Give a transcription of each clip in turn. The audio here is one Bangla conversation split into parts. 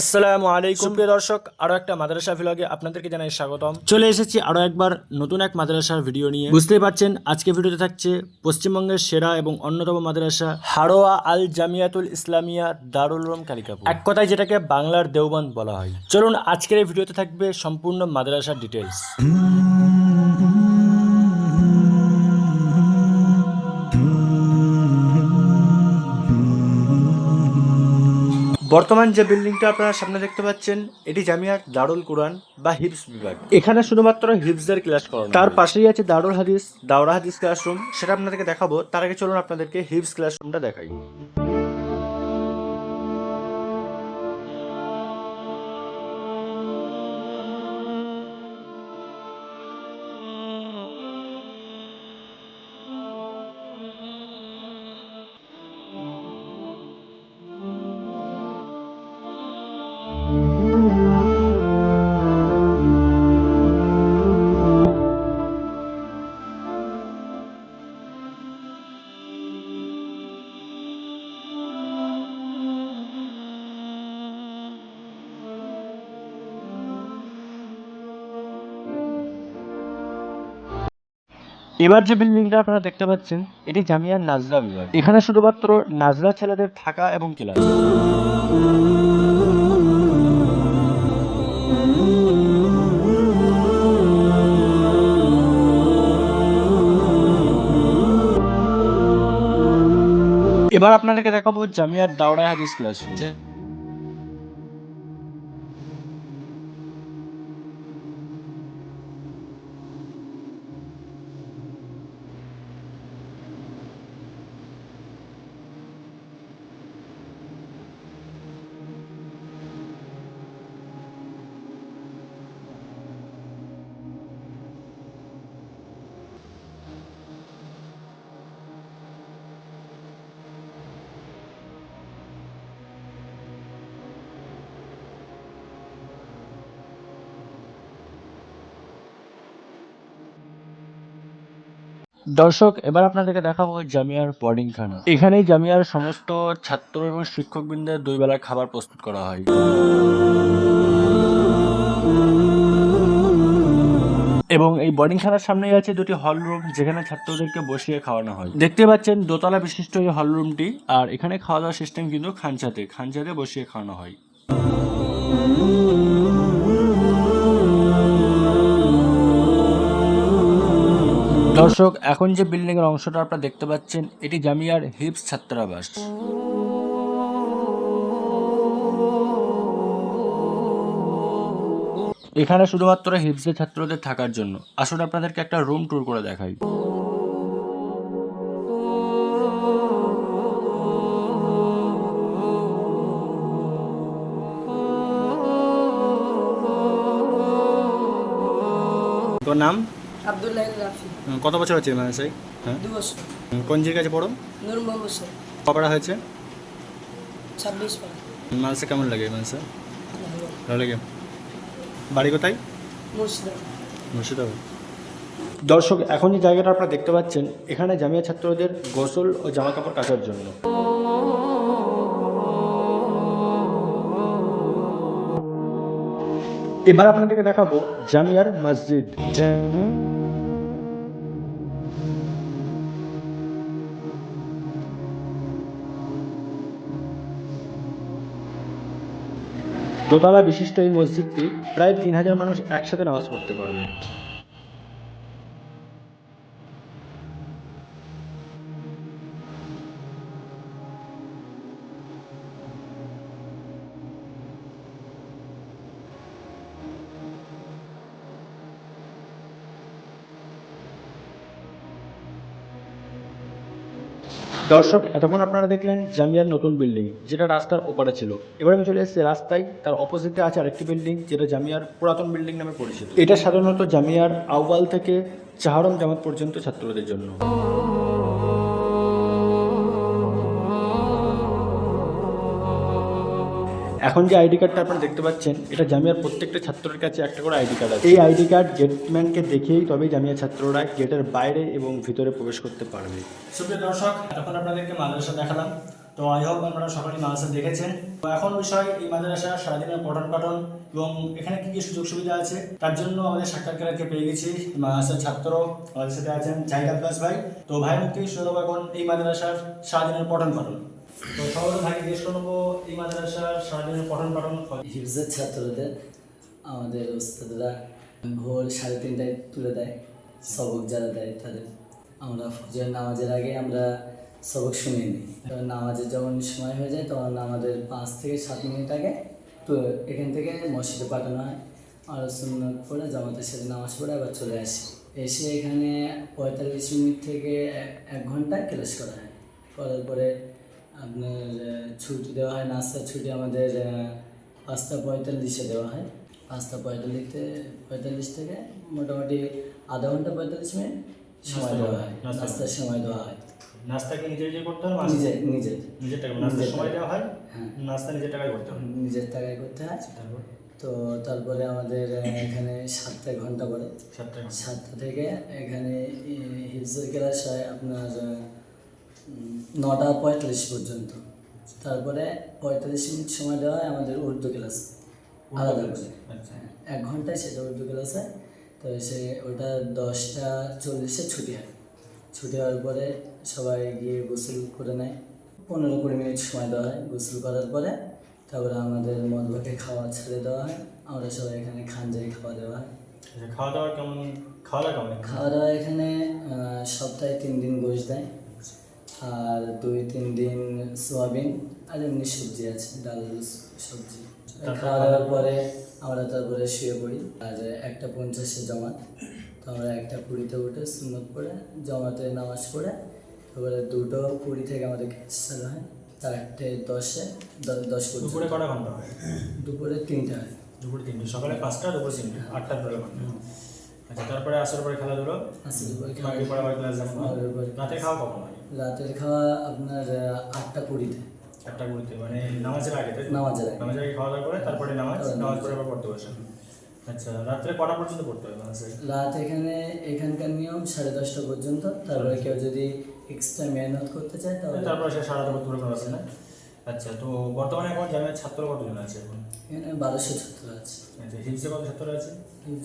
আসসালামু আলাইকুম। প্রিয় দর্শক আরও একটা মাদ্রাসা ভিলগে আপনাদেরকে জানাই স্বাগতম। চলে এসেছি আরও একবার নতুন এক মাদ্রাসার ভিডিও নিয়ে। বুঝতেই পারছেন আজকে ভিডিওতে থাকছে পশ্চিমবঙ্গের সেরা এবং অন্যতম মাদ্রাসা হারোয়া আল জামিয়াতুল ইসলামিয়া দারুল রম কালিকাপুর। এক কথায় যেটাকে বাংলার দেওবান বলা হয়। চলুন আজকের এই ভিডিওতে থাকবে সম্পূর্ণ মাদ্রাসার ডিটেলস বর্তমান যে বিল্ডিংটা আপনারা সামনে দেখতে পাচ্ছেন এটি জামিয়ার দারুল কোরআন বা হিপস বিভাগ। এখানে শুধুমাত্র হিপসদের ক্লাস করানো তার পাশেই আছে দারুল হাদিস দাওরা হাদিস ক্লাসরুম। সেটা আপনাদেরকে দেখাবো। তার আগে চলুন আপনাদেরকে হিপস ক্লাসরুমটা দেখাই। এবার যে বিল্ডিংটা আপনারা দেখতে পাচ্ছেন, এটি জামিয়ার নাজরা বিভাগ। এখানে শুধুমাত্র নাজরা ছেলেদের থাকা এবং ক্লাস এবার আপনাদেরকে দেখাবো জামিয়ার দাওরা হাদিস ক্লাস দর্শক, এবার আপনাদেরকে দেখাবো জামিয়ার খানা এখানেই জামিয়ার সমস্ত ছাত্র এবং শিক্ষকবৃন্দের দুই বেলা খাবার প্রস্তুত করা হয়। এবং এই বোর্ডিং খানার সামনেই আছে দুটি হল রুম যেখানে ছাত্রদেরকে বসিয়ে খাওয়ানো হয়। দেখতে পাচ্ছেন, দোতলা বিশিষ্ট এই হল রুমটি আর এখানে খাওয়া দাওয়ার সিস্টেম কিন্তু খানচাতে খানচাতে বসিয়ে খাওয়ানো হয়। দর্শক এখন যে বিল্ডিং এর অংশটা আপনারা দেখতে পাচ্ছেন এটি জামিয়ার হিপস ছাত্রাবাস। এখানে শুধুমাত্র হিপসের ছাত্রদের থাকার জন্য। আসলে আপনাদেরকে একটা রুম ট্যুর করে দেখাই। তোর নাম? আবদুল্লাহ রাফি। কত বছর হচ্ছে মানসাই হ্যাঁ? দু বছর। কোন জায়গায় কাছে পড়ো? নূর মোহাম্মদ স্যার কপড়া হয়েছে? ছাব্বিশ পাড়া। মানসে কেমন লাগে ভালো। ভালো লাগে। বাড়ি কোথায়? মুর্শিদাবাদ। মুর্শিদাবাদ। দর্শক এখন যে জায়গাটা আপনারা দেখতে পাচ্ছেন এখানে জামিয়া ছাত্রদের গোসল ও জামা কাপড় কাচার জন্য। এবার আপনাদেরকে দেখাবো জামিয়ার মসজিদ। দোতলা বিশিষ্ট এই মসজিদটি প্রায় তিন হাজার মানুষ একসাথে নামাজ পড়তে পারবে। দর্শক, এতক্ষণ আপনারা দেখলেন জামিয়ার নতুন বিল্ডিং, যেটা রাস্তার ওপারে ছিল। এবার আমি চলে এসেছি রাস্তায়, তার অপোজিটে আছে আরেকটি বিল্ডিং, যেটা জামিয়ার পুরাতন বিল্ডিং নামে পরিচিত। এটা সাধারণত জামিয়ার আউয়াল থেকে চাহারম জামাত পর্যন্ত ছাত্রদের জন্য। এখন যে আইডি কার্ডটা আপনারা দেখতে পাচ্ছেন এটা জামিয়ার প্রত্যেকটা ছাত্রের কাছে একটা করে আইডি কার্ড আছে। এই আইডি কার্ড গেটম্যানকে দেখেই তবেই জামিয়া ছাত্ররা গেটের বাইরে এবং ভিতরে প্রবেশ করতে পারবে। সুপ্রিয় দর্শক এখন আপনাদেরকে মাদ্রাসা দেখালাম। তো আই হোপ আপনারা সকলেই মাদ্রাসা দেখেছেন। তো এখন বিষয় এই মাদ্রাসা সারাদিনের পঠন পাঠন এবং এখানে কি কি সুযোগ সুবিধা আছে তার জন্য আমাদের সাক্ষাৎকারকে পেয়ে গেছি মাদ্রাসার ছাত্র আমাদের সাথে আছেন জাহিদ আব্বাস ভাই। তো ভাই মুক্তি শুরু এখন এই মাদ্রাসার সারাদিনের পঠন পাঠন। ছাত্রদের, আমাদের ওস্তাদরা ভোর সাড়ে তিনটায় তুলে দেয়, সবক যারা দেয় তাদের। আমরা ফজর নামাজের আগে আমরা সবক শুনিয়ে নিই। নামাজের যখন সময় হয়ে যায়, তখন আমাদের পাঁচ থেকে সাত মিনিট আগে তো এখান থেকে মসজিদে পাঠানো হয়। আর সুন্নত পড়ে, জামাতের সাথে নামাজ পড়ে আবার চলে আসি। এসে এখানে পঁয়তাল্লিশ মিনিট থেকে এক ঘণ্টা ক্লাস করা হয়। করার পরে আপনার ছুটি দেওয়া হয় নাস্তার ছুটি আমাদের পাঁচটা পঁয়তাল্লিশে দেওয়া হয়। পাঁচটা পঁয়তাল্লিশে পঁয়তাল্লিশ থেকে মোটামুটি আধা ঘণ্টা পঁয়তাল্লিশ মিনিট সময় দেওয়া হয়। নাস্তা। নাস্তার সময় দেওয়া হয়। নাস্তা কি নিজে নিজে করতে হবে নিজে নিজে। নিজের টাকা নাস্তার সময় দেওয়া হয়? হ্যাঁ। নাস্তা নিজের টাকায় করতে হবে নিজের টাকায় করতে হয়। তারপর তো তারপরে আমাদের এখানে সাতটা ঘণ্টা পরে সাত টাকা সাতটা থেকে এখানে হিপসের ক্লাস হয় আপনার নটা পঁয়তাল্লিশ পর্যন্ত। তারপরে পঁয়তাল্লিশ মিনিট সময় দেওয়া হয় আমাদের উর্দু ক্লাস। আলাদা করে। আচ্ছা। হ্যাঁ, এক ঘন্টায় সেটা উর্দু ক্লাস হয়। তো সে ওটা দশটা চল্লিশে ছুটি হয়। ছুটি হওয়ার পরে সবাই গিয়ে গোসল করে নেয়। পনেরো কুড়ি মিনিট সময় দেওয়া হয় গোসল করার পরে। তারপরে আমাদের মদবাকে খাওয়া ছেড়ে দেওয়া হয়। আমরা সবাই এখানে খানজাই খাওয়া দেওয়া হয়। আচ্ছা খাওয়া দাওয়া কেমন খাওয়া দাওয়া কেমন? খাওয়া দাওয়া এখানে সপ্তাহে তিন দিন গোশ দেয়। আর দুই তিন দিন সোয়াবিন আর এমনি সবজি আছে ডাল সবজি। খাওয়া দাওয়ার পরে আমরা তারপরে শুয়ে পড়ি। আর একটা পঞ্চাশে জমাত তো আমরা একটা কুড়িতে উঠে সুন্নত পড়ে জমাতে নামাজ পড়ে তারপরে দুটো কুড়ি থেকে আমাদের চালু হয় চারটে দশে দশ দুপুরে কটা ঘণ্টা হয়? দুপুরে তিনটে হয়। দুপুরে তিনটে সকালে পাঁচটা দুপুরে তিনটে আটটা ধরে ঘণ্টা। আচ্ছা তারপরে আসার পরে খেলাধুলো? আসলে দুপুরে খাওয়া পরে ক্লাস যাব। পরে। রাতে খাওয়া কখন হয়? রাতের খাওয়া আপনার আটটা কুড়িতে। একটা ঘুরতে মানে নামাজের আগে? নামাজের আগে। নামাজের আগে খাওয়া দাওয়া করে তারপরে নামাজ নামাজ নামাজ। পরে। আবার পড়তে বসে আচ্ছা রাত্রে কটা পর্যন্ত পড়তে হবে রাত এখানে এখানকার নিয়ম সাড়ে দশটা পর্যন্ত। তারপরে কেউ যদি এক্সট্রা মেহনত করতে চায় তাহলে তারপরে সে সারা দুপুর আছে না? আচ্ছা তো বর্তমানে এখন জামিয়ার ছাত্র কতজন আছে এখন? এখানে বারোশো ছাত্র আছে। আচ্ছা হিপসে কত ছাত্র আছে?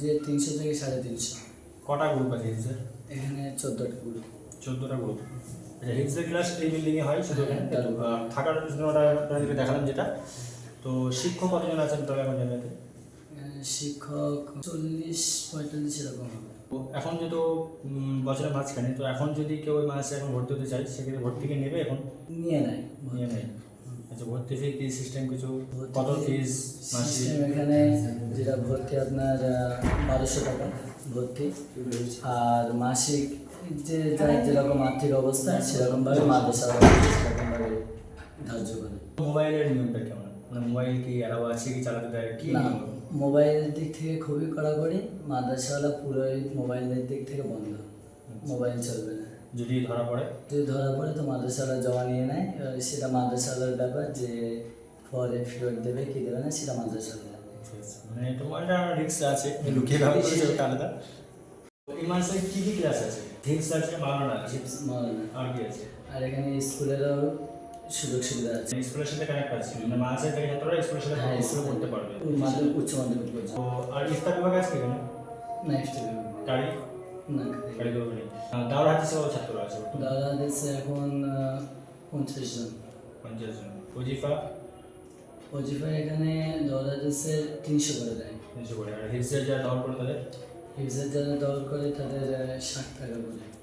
যে তিনশো থেকে সাড়ে তিনশো। কটা গ্রুপ আছে হিপসের এখানে চোদ্দোটা গ্রুপ চোদ্দোটা গ্রুপ আচ্ছা হিপসের ক্লাস এই বিল্ডিংয়ে হয় শুধু হ্যাঁ। আর থাকার জন্য আপনাদেরকে দেখালাম যেটা। তো শিক্ষক কতজন আছেন তবে এখন জামিয়াতে শিক্ষক চল্লিশ পঁয়তাল্লিশ এরকম হবে। এখন যেহেতু বছরের মাঝখানে তো এখন যদি কেউ ওই মাসে এখন ভর্তি হতে চায় সেক্ষেত্রে ভর্তিকে নেবে এখন? নিয়ে নেয়। নিয়ে নেয়। আচ্ছা ভর্তি ফি কি সিস্টেম কিছু? কত ফিস সিস্টেম এখানে যেটা ভর্তি আপনার বারোশো টাকা ভর্তি। আর মাসিক যে যার যেরকম আর্থিক অবস্থা সেরকমভাবে মাদ্রাসা সেরকমভাবে ধার্য করে। মোবাইলের নিয়মটা কেমন? মানে মোবাইল কি অ্যালাউ আছে কি চালাতে দেয়? কি মোবাইলের দিক থেকে খুবই কড়াকড়ি মাদ্রাসাওয়ালা পুরোই মোবাইলের দিক থেকে বন্ধ। মোবাইল চলবে না। যদি ধরা পড়ে? যদি ধরা পড়ে তো মাদ্রাসাওয়ালা জমা নিয়ে নেয়। এবার সেটা মাদ্রাসাওয়ালার ব্যাপার যে পরে ফেরত দেবে কি দেবে না সেটা মাদ্রাসাওয়ালা মানে এটা মোবাইলটা রিক্স আছে লুকিয়ে করেছে ওটা আলাদা তো এই মাসে কি কি ক্লাস আছে? হিংস আছে মারানা আছে মৌলানা। আর কি আছে? আর এখানে স্কুলেরও সুযোগ সুবিধা আছে। স্কুলের সাথে কানেক্ট আছে মানে মাসে থেকে ছাত্ররা স্কুলের সাথে হ্যাঁ, স্কুলে পড়তে পারবে। মাধ্যমিক উচ্চ মাধ্যমিক তো আর ইফতার বিভাগ আছে এখানে? নেক্সট কারি না আছে দিচ্ছে এখন পঞ্চাশ জন। পঞ্চাশ জন। ওজিফা? ওজিফা এখানে দাদা দিচ্ছে তিনশো করে দেয়। তিনশো করে। আর হিলসের যারা দাওয়ার করে তাদের? হিফজের যারা দল করে তাদের ষাট টাকা করে।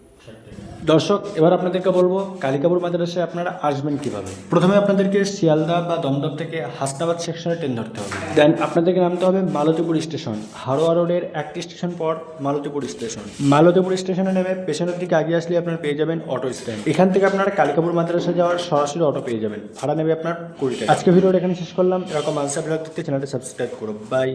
দর্শক, এবার আপনাদেরকে বলব, কালিকাপুর মাদ্রাসায় আপনারা আসবেন কীভাবে? প্রথমে আপনাদেরকে শিয়ালদা বা দমদম থেকে হাসনাবাদ সেকশনে ট্রেন ধরতে হবে। দেন আপনাদেরকে নামতে হবে মালতীপুর স্টেশন হারোয়া রোডের একটি স্টেশন পর মালতীপুর স্টেশন মালতীপুর স্টেশনে নেমে পেছনের দিকে আগে আসলে আপনারা পেয়ে যাবেন অটো স্ট্যান্ড এখান থেকে আপনারা কালিকাপুর মাদ্রাসা যাওয়ার সরাসরি অটো পেয়ে যাবেন। ভাড়া নেবে আপনার কুড়ি টাকা। আজকে ভিডিওটা এখানে শেষ করলাম। এরকম মাদ্রাসা ব্লগ দেখতে চ্যানেলটা সাবস্ক্রাইব করো। বাই